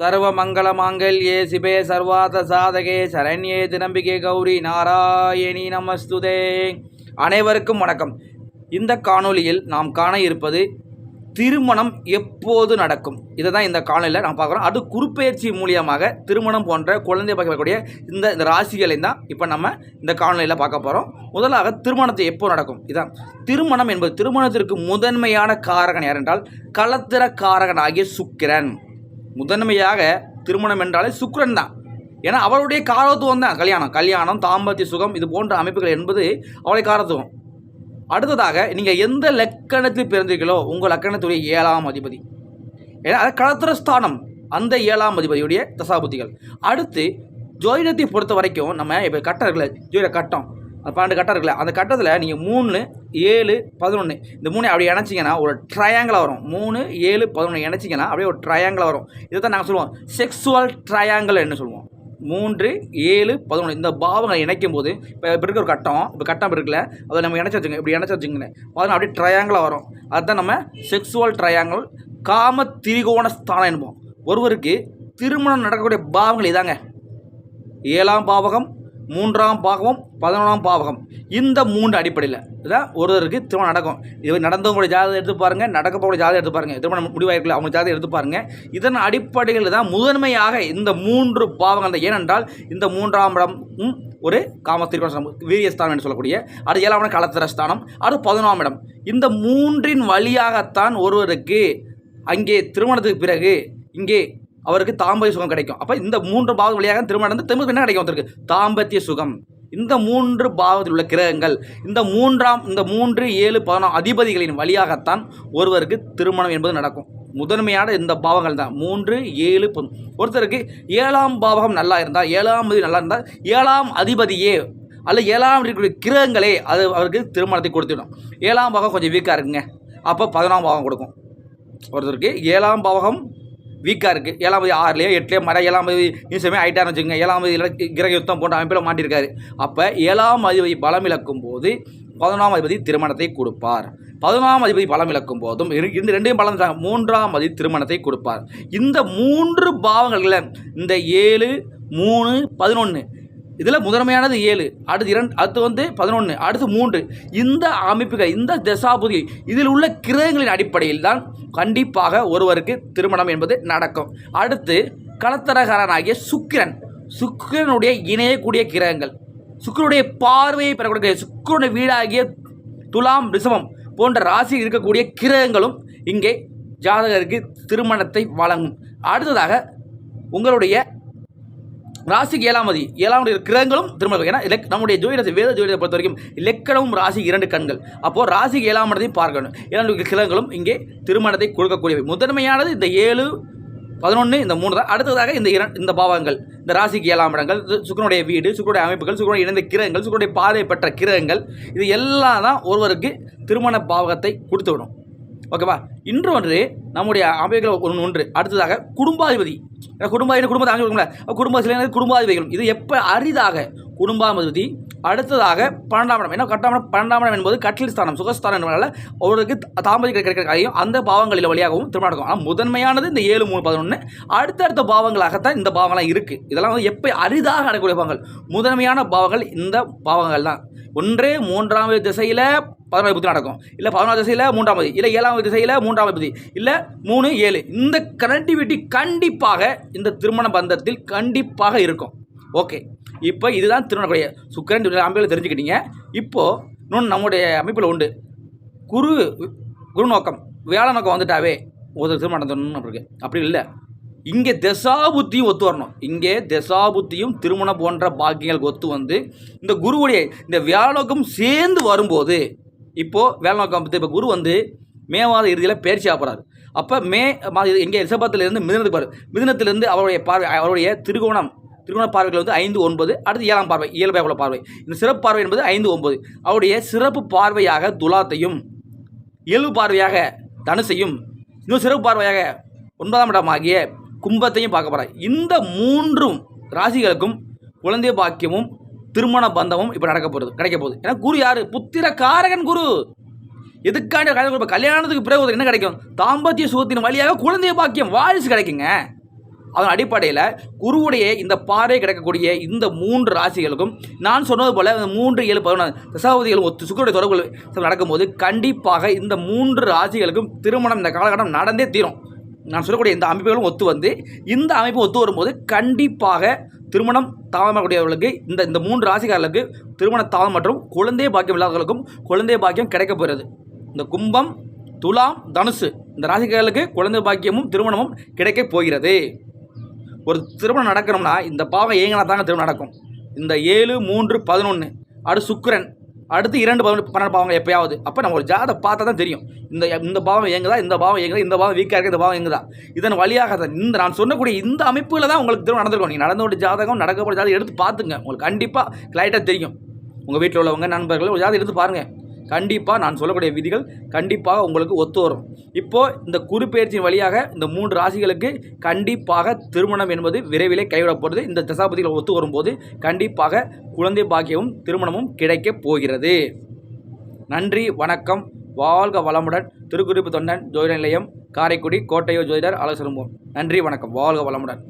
சர்வமங்கலமாங்கல்யே சிபே சர்வாத சாதகே சரண்யே தினம்பிகே கௌரி நாராயணி நமஸ்துதே. அனைவருக்கும் வணக்கம். இந்த காணொளியில் நாம் காண இருப்பது திருமணம் எப்போது நடக்கும்? இதை தான் இந்த காணொலியில் நாம் பார்க்குறோம். அது குறுப்பெயர்ச்சி மூலியமாக திருமணம் போன்ற குழந்தை பார்க்கக்கூடிய இந்த இந்த ராசிகளையும் தான் இப்போ நம்ம இந்த காணொலியில் பார்க்க போகிறோம் முதலாக திருமணத்தை எப்போ நடக்கும்? இதான். திருமணம் என்பது திருமணத்திற்கு முதன்மையான காரகன் யார் என்றால் களத்திர காரகன் ஆகிய சுக்கிரன். முதன்மையாக திருமணம் என்றாலே சுக்கரன் தான். ஏன்னா அவருடைய காரத்துவம் தான் கல்யாணம். கல்யாணம் தாம்பத்திய சுகம் இது போன்ற அமைப்புகள் என்பது அவருடைய காரத்துவம் அடுத்ததாக நீங்கள் எந்த லக்கணத்தில் பிறந்தீர்களோ உங்கள் லக்கணத்துடைய ஏழாம் அதிபதி. ஏன்னா அது ஸ்தானம் அந்த ஏழாம் அதிபதியுடைய தசாபுத்திகள். அடுத்து ஜோதிடத்தை பொறுத்த வரைக்கும் நம்ம இப்போ கட்டம் இருக்குல்ல ஜோதிட கட்டம். அந்த பன்னெண்டு கட்டம் இருக்குல்ல அந்த கட்டத்தில் நீங்கள் மூணு ஏழு பதினொன்று இந்த மூணு அப்படி இணைச்சிங்கன்னா ஒரு ட்ரையாங்கிளாக வரும். மூணு ஏழு பதினொன்று இணைச்சிங்கன்னா அப்படியே ஒரு ட்ரையாங்கிளாக வரும். இதை தான் நாங்கள் சொல்லுவோம். செக்ஸுவல் ட்ரையாங்கிள் என்ன சொல்லுவோம். மூன்று ஏழு பதினொன்று இந்த பாவங்களை இணைக்கும் போது இப்போ இப்போ இருக்கிற ஒரு கட்டம் இப்போ கட்டம் இருக்குல்ல அதை நம்ம இணைச்சி வச்சுங்க இப்படி இணைச்சி வச்சுங்களேன் பதினொன்று அப்படியே ட்ரையாங்கிளாக வரும். அதுதான் நம்ம செக்ஸுவல் ட்ரையாங்கிள் காம திரிகோண ஸ்தானம் என்போம். ஒருவருக்கு திருமணம் நடக்கக்கூடிய பாவங்கள் இதாங்க. ஏழாம் பாவகம் மூன்றாம் பாவகம் பதினொன்றாம் பாவகம். இந்த மூன்று அடிப்படையில் இதான் ஒருவருக்கு திருமணம் நடக்கும். இது நடந்தவங்களுடைய ஜாதகம் எடுத்து பாருங்கள் நடக்க போகிற ஜாதகம் எடுத்து பாருங்கள் திருமணம் முடிவாயிருக்கல அவங்க ஜாதகம் எடுத்து பாருங்கள் இதன் அடிப்படையில் தான் முதன்மையாக இந்த மூன்று பாவங்கள் தான் ஏனென்றால் இந்த மூன்றாம் இடம் ஒரு காமத்திரிகோணம் வீரியஸ்தானம் என்று சொல்லக்கூடிய அது ஏழாம் இடம் ஸ்தானம் அது பதினொன்றாம் இடம். இந்த மூன்றின் வழியாகத்தான் ஒருவருக்கு அங்கே திருமணத்துக்கு பிறகு இங்கே அவருக்கு தாம்பத்திய சுகம் கிடைக்கும். அப்போ இந்த மூன்று பாவம் வழியாக திருமணம் வந்து திரும்ப என்ன கிடைக்கும் ஒருத்தருக்கு தாம்பத்திய சுகம். இந்த மூன்று பாவத்தில் உள்ள கிரகங்கள் இந்த மூன்றாம் இந்த மூன்று ஏழு பதினொன்று அதிபதிகளின் வழியாகத்தான் ஒருவருக்கு திருமணம் என்பது நடக்கும். முதன்மையான இந்த பாவங்கள் தான். மூன்று ஏழு ஒருத்தருக்கு ஏழாம் பாவகம் நல்லா இருந்தால் ஏழாம் அதிபதி நல்லா இருந்தால் ஏழாம் அதிபதியே அல்ல ஏழாம் இருக்கக்கூடிய கிரகங்களே அது அவருக்கு திருமணத்தை கொடுத்துடும் ஏழாம் பாவம் கொஞ்சம் வீக்காக இருக்குங்க. அப்போ பதினாம் பாவம் கொடுக்கும். ஒருத்தருக்கு ஏழாம் பாவகம் வீக்காக இருக்குது ஏழாம் தேதி ஆறுலையோ எட்டுலையோ மர ஏழாம் தேதி நிமிஷமே ஆயிட்டான்னு வச்சுக்கோங்க. ஏழாம் தேதி கிரக யுத்தம் போன்ற அமைப்பில் மாட்டியிருக்காரு அப்போ ஏழாம் அதிபதி பலம் இழக்கும் போது பதினொன்றாம் அதிபதி திருமணத்தை கொடுப்பார். பதினொன்றாம் அதிபதி பலம் இழக்கும் போதும் இந்த ரெண்டையும் பலம் மூன்றாம் அதிபதி திருமணத்தை கொடுப்பார். இந்த மூன்று பாவங்களில் இந்த ஏழு மூணு பதினொன்று இதில் முதன்மையானது ஏழு அடுத்து இரண்டு அடுத்து வந்து பதினொன்று அடுத்து மூன்று. இந்த அமைப்புகள் இந்த தசாபுதி இதில் உள்ள கிரகங்களின் அடிப்படையில் தான் கண்டிப்பாக ஒருவருக்கு திருமணம் என்பது நடக்கும். அடுத்து களத்தரகாரனாகிய சுக்கிரன். சுக்கிரனுடைய இணையக்கூடிய கிரகங்கள். சுக்கிரனுடைய பார்வையை பெறக்கூடிய சுக்கிரனுடைய வீடாகிய துலாம் ரிஷபம் போன்ற ராசி இருக்கக்கூடிய கிரகங்களும் இங்கே ஜாதகருக்கு திருமணத்தை வழங்கும். அடுத்ததாக உங்களுடைய ராசிக்கு ஏழாமதி மதி கிரகங்களும் திருமணம் ஏன்னா இலக் நம்முடைய ஜோதிடத்தை வேத ஜோதிடத்தை பொறுத்த வரைக்கும் இலக்கணமும் ராசி இரண்டு கண்கள். அப்போது ராசிக்கு ஏழாம் பார்க்கணும் ஏழாம் கிரகங்களும் இங்கே திருமணத்தை கொடுக்கக்கூடியவை. முதன்மையானது இந்த ஏழு பதினொன்று இந்த மூணு தான். அடுத்ததாக இந்த இரண் இந்த பாவங்கள் இந்த ராசிக்கு ஏழாம் இடங்கள். சுக்கரனுடைய வீடு சுக்கிரனுடைய அமைப்புகள் சுக்கிரனுடைய இணைந்த கிரகங்கள் சுக்கிரனுடைய பார்வை பெற்ற கிரகங்கள். இது எல்லாம் தான் ஒருவருக்கு திருமண பாவகத்தை கொடுத்து விடும். ஓகேவா? இன்று ஒன்று நம்முடைய அமைப்புகள் ஒன்று ஒன்று. அடுத்ததாக குடும்பாதிபதி. ஏன்னா குடும்பாதிபதி குடும்பத்தை குடும்ப குடும்பத்தில் குடும்பாதிபதிகள். இது எப்போ அரிதாக குடும்பாதிபதி அடுத்ததாக பன்னெண்டாம் இடம். ஏன்னா கட்டாம் இடம் பன்னெண்டாம் இடம் என்பது கட்டில் ஸ்தானம் சுகஸ்தானம் என்பதால் அவருக்கு தாமதிக்க கிடைக்கிற காரியம் அந்த பாவங்களில் வழியாகவும் திருமணம் நடக்கும் ஆனால் முதன்மையானது இந்த ஏழு மூணு பதினொன்று அடுத்தடுத்த பாவங்களாகத்தான் இந்த பாவங்கள்லாம் இருக்குது இதெல்லாம் வந்து எப்போ அரிதாக நடக்கக்கூடிய பாவங்கள்? முதன்மையான பாவங்கள் இந்த பாவங்கள் தான் ஒன்றே மூன்றாம் திசையில் பதினொன்று புத்தி நடக்கும். இல்லை பதினொன்று திசையில் மூன்றாம் பதி இல்லை ஏழாம் திசையில் மூன்றாம் பதி இல்லை மூணு ஏழு. இந்த கனெக்டிவிட்டி கண்டிப்பாக இந்த திருமண பந்தத்தில் கண்டிப்பாக இருக்கும். ஓகே இப்போ இதுதான் திருமணக்கூடிய சுக்கரன் அமைப்பில் தெரிஞ்சுக்கிட்டீங்க. இப்போது இன்னொன்று நம்முடைய அமைப்பில் உண்டு. குரு குரு நோக்கம். வேலை நோக்கம் வந்துட்டாவே ஒரு திருமணம் தரணும் இருக்கு அப்படி இல்லை. இங்கே தசாபுத்தியும் ஒத்து வரணும். இங்கே தசாபுத்தியும் திருமணம் போன்ற பாக்கியங்களுக்கு ஒத்து வந்து இந்த குருவுடைய இந்த வேலை நோக்கம் சேர்ந்து வரும்போது இப்போது வேலை நோக்கம் இப்போ குரு வந்து மே மாத இறுதியில் பயிற்சி ஆகிறார் அப்போ மே மாத எங்கே ரிஷபத்திலிருந்து மிதினத்துக்கு பாரு மிதுனத்திலிருந்து அவருடைய பார்வை அவருடைய திருகோணம் திருமண பார்வைகள் வந்து ஐந்து ஒன்பது அடுத்து ஏழாம் பார்வை இயல்பாக உள்ள பார்வை. இந்த சிறப்பு பார்வை என்பது ஐந்து ஒன்பது. அவருடைய சிறப்பு பார்வையாக துலாத்தையும் இயல்பு பார்வையாக தனுசையும் இன்னும் சிறப்பு பார்வையாக ஒன்பதாம் இடமாகிய கும்பத்தையும் பார்க்க போகிறார் இந்த மூன்றும் ராசிகளுக்கும் குழந்தை பாக்கியமும் திருமண பந்தமும் இப்போ நடக்க போகிறது கிடைக்க போகுது. ஏன்னா குரு யார்? புத்திர காரகன் குரு. எதுக்காண்டி கல்யாணத்துக்கு பிறகு என்ன கிடைக்கும்? தாம்பத்திய சுகத்தின் வழியாக குழந்தை பாக்கியம் வாரிசு கிடைக்குங்க. அதன் அடிப்படையில் குருவுடைய இந்த பாறை கிடக்கக்கூடிய இந்த மூன்று ராசிகளுக்கும் நான் சொன்னது போல் இந்த மூன்று ஏழு பதினொன்று தசாவதிகளும் ஒத்து சுக்கருடைய தொடர்புகள் நடக்கும்போது கண்டிப்பாக இந்த மூன்று ராசிகளுக்கும் திருமணம் இந்த காலகட்டம் நடந்தே தீரும். நான் சொல்லக்கூடிய இந்த அமைப்புகளும் ஒத்து வந்து இந்த அமைப்பு ஒத்து வரும்போது கண்டிப்பாக திருமணம் தாமதக்கூடியவர்களுக்கு இந்த இந்த மூன்று ராசிக்காரர்களுக்கு திருமண தாமதம் மற்றும் குழந்தை பாக்கியம் இல்லாதவர்களுக்கும் குழந்தை பாக்கியம் கிடைக்கப் போகிறது. இந்த கும்பம் துலாம் தனுசு இந்த ராசிக்காரர்களுக்கு குழந்தை பாக்கியமும் திருமணமும் கிடைக்கப் போகிறது. ஒரு திருமணம் நடக்கணும்னா இந்த பாவம் ஏங்கினா தாங்க திருமணம் நடக்கும். இந்த ஏழு மூன்று பதினொன்று அடுத்து சுக்கரன் அடுத்து இரண்டு பதினொன்று பன்னெண்டு பாவங்கள் எப்பயாவது. அப்போ நம்ம ஒரு ஜாதை பார்த்தா தான் தெரியும். இந்த இந்த பாவம் ஏங்குதா இந்த பாவம் ஏங்குதா இந்த பாவம் வீக்காக இருக்குது இந்த பாவம் ஏங்குதா இதன் வழியாக தான் இந்த நான் சொன்னக்கூடிய இந்த அமைப்பில் தான் உங்களுக்கு திரும்ப நடந்திருக்கும். நீங்கள் நடந்த ஒரு ஜாதகம் நடக்கப்பட்ட ஜாதகம் எடுத்து பார்த்துங்க. உங்களுக்கு கண்டிப்பாக கிளைட்டாக தெரியும். உங்கள் வீட்டில் உள்ளவங்க நண்பர்கள் ஒரு ஜாதகம் எடுத்து பாருங்கள் கண்டிப்பாக நான் சொல்லக்கூடிய விதிகள் கண்டிப்பாக உங்களுக்கு ஒத்து வரும். இப்போது இந்த குரு பயிற்சியின் வழியாக இந்த மூன்று ராசிகளுக்கு கண்டிப்பாக திருமணம் என்பது விரைவிலே கைவிடப்படுது இந்த தசாபதிகள் ஒத்து வரும்போது கண்டிப்பாக குழந்தை பாக்கியமும் திருமணமும் கிடைக்கப் போகிறது. நன்றி வணக்கம் வாழ்க வளமுடன் திருக்குறிப்பு தொண்டன் ஜோதிட நிலையம் காரைக்குடி கோட்டையோ ஜோதிடர் ஆலோசனை நன்றி வணக்கம் வாழ்க வளமுடன்.